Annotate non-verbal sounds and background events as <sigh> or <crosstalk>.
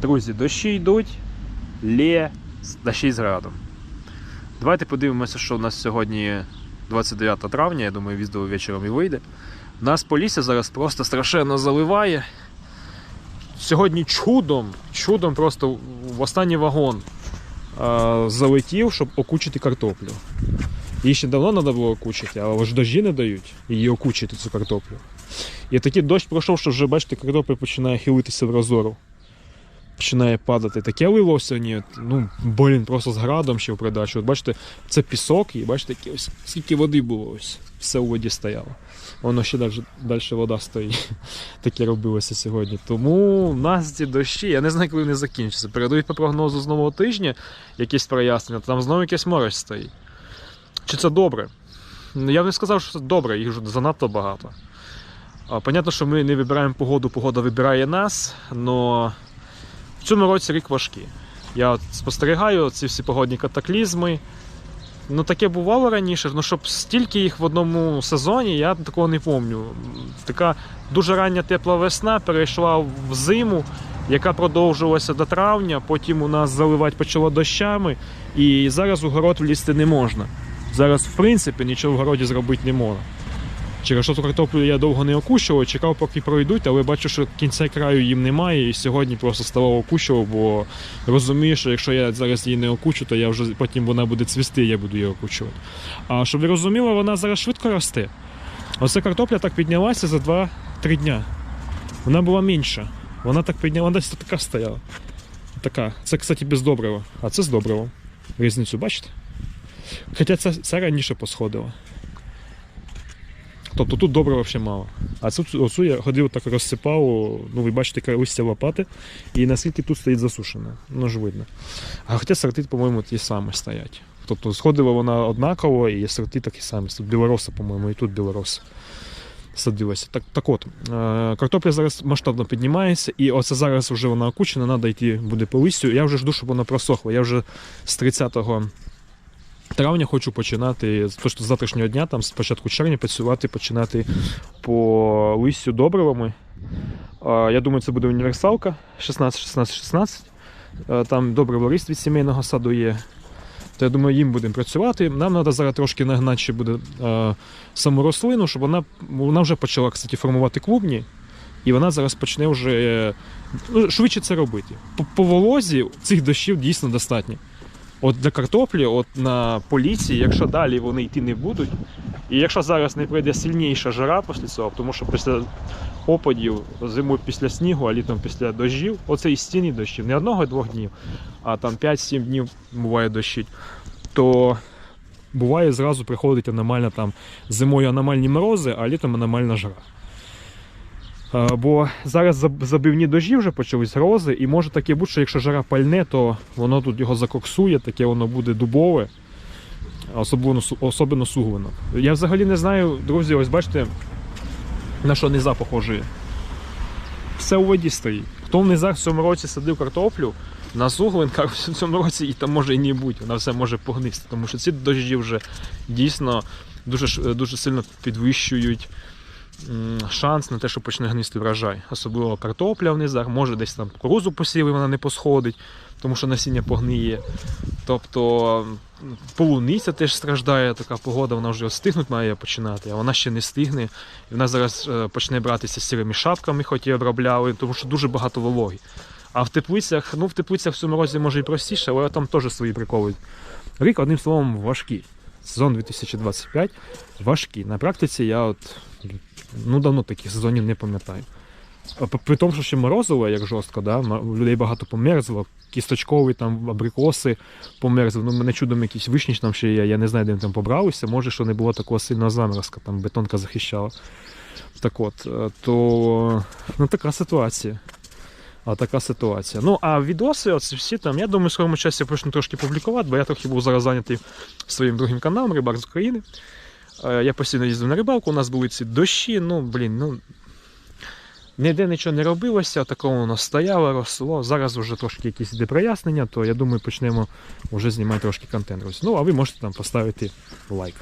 Друзі, дощі йдуть, лє, дощі з градом. Давайте подивимося, що у нас сьогодні 29 травня, я думаю, відео вечором і вийде. Нас по лісі зараз просто страшенно заливає. Сьогодні чудом, чудом просто в останній вагон е, залетів, щоб окучити картоплю. Її ще давно треба було окучити, але ж дощі не дають її окучити, цю картоплю. І такий дощ пройшов, що вже, бачите, картопля починає хилитися в розору. Починає падати. Таке лилося сьогодні, ну, блін, просто з градом ще в придачу. От бачите, це пісок, і бачите, ось, скільки води було ось. Все у воді стояло. Воно ще далі, далі вода стоїть. <laughs> Таке робилося сьогодні. Тому в нас ці дощі, я не знаю, коли вони закінчаться. Передають по прогнозу з нового тижня якісь прояснення, то там знову якийсь морось стоїть. Чи це добре? Ну, Я б не сказав, що це добре, їх вже занадто багато. Понятно, що ми не вибираємо погоду, погода вибирає нас, але цьому році рік важкий. Я от спостерігаю ці всі погодні катаклізми. Ну, таке бувало раніше, ну щоб стільки їх в одному сезоні, я такого не пам'ятаю. Така дуже рання тепла весна перейшла в зиму, яка продовжувалася до травня, потім у нас заливати почало дощами, і зараз у город влізти не можна. Зараз, в принципі, нічого в городі зробити не можна. Через що картоплю я довго не окущував, чекав, поки пройдуть, але бачу, що кінця краю їм немає, і сьогодні просто ставав окущував, бо розумію, що якщо я зараз її не окучу, то я вже потім вона буде цвісти, я буду її окучувати. А щоб ви розуміли, вона зараз швидко росте. Оце картопля так піднялася за 2-3 дня. Вона була менша. Вона так підняла, вона десь така стояла. Така. Це, кстати, без добрива. А це з добривом. Різницю бачите? Хоча це, це раніше посходило. Тобто тут добрива ще мало. А цю, оцю я ходив так розсипав, ну ви бачите, яке листя лопати, і наскільки тут стоїть засушено, ну ж видно. А хоча сорти, по-моєму, ті самі стоять. Тобто сходила вона однаково, і сорти такі самі. Тут білороса, по-моєму, і тут білорос садилася. Так, так от, е, картопля зараз масштабно піднімається, і оце зараз вже вона окучена, треба йти буде по листю. Я вже жду, щоб вона просохла. Я вже з 30 травня хочу починати, що з завтрашнього дня, там з початку червня працювати, починати по листю добривами. Я думаю, це буде універсалка 16-16-16. Е, Там добриво лист від сімейного саду є. То я думаю, їм будемо працювати. Нам треба зараз трошки нагнати ще буде е, саму рослину, щоб вона, вона вже почала кстати, формувати клубні. І вона зараз почне вже ну, швидше це робити. По, по волозі цих дощів дійсно достатньо. От для картоплі, от на поліції, якщо далі вони йти не будуть, і якщо зараз не прийде сильніша жара після цього, тому що після опадів, зимою після снігу, а літом після дощів, оце і стіні дощів, не одного-двох днів, а там 5-7 днів буває дощить, то буває зразу приходить аномальна там зимою аномальні морози, а літом аномальна жара. Е, Бо зараз заб- забивні дожі вже почались грози, і може таке бути, що якщо жара пальне, то воно тут його закоксує, таке воно буде дубове, особливо, особливо суглинок. Я взагалі не знаю, друзі, ось бачите, на що низа похожує. Все у воді стоїть. Хто в низах в цьому році садив картоплю, на суглинках в цьому році і там може і не бути, вона все може погнисти, тому що ці дожді вже дійсно дуже, дуже сильно підвищують шанс на те, що почне гнисти врожай. Особливо картопля в низах, може десь там кукурузу посіли, вона не посходить, тому що насіння погниє. Тобто полуниця теж страждає, така погода, вона вже стигнуть має починати, а вона ще не стигне. І вона зараз е, почне братися з сірими шапками, хоч і обробляли, тому що дуже багато вологи. А в теплицях, ну в теплицях в цьому році може і простіше, але там теж свої приколи. Рік, одним словом, важкий. Сезон 2025 важкий. На практиці я от ну давно таких сезонів не пам'ятаю. При тому, що ще морозило, як жорстко, да? людей багато померзло, кісточкові там абрикоси померзли. Ну, мене чудом якісь вишні там ще є, я не знаю, де вони там побралися. Може, що не було такого сильного заморозка, там бетонка захищала. Так от, е, то ну, така ситуація. Така ситуація. Ну, а відоси, оці всі там, я думаю, в скорому часі почну трошки публікувати, бо я трохи був зараз зайнятий своїм другим каналом Рибак з України. Е, Я постійно їздив на рибалку, у нас були ці дощі, ну, блін, ну. Ніде нічого не робилося, такого воно стояло, росло. Зараз вже трошки якісь іде прояснення, то я думаю, почнемо вже знімати трошки контент. Ну, а ви можете там поставити лайк.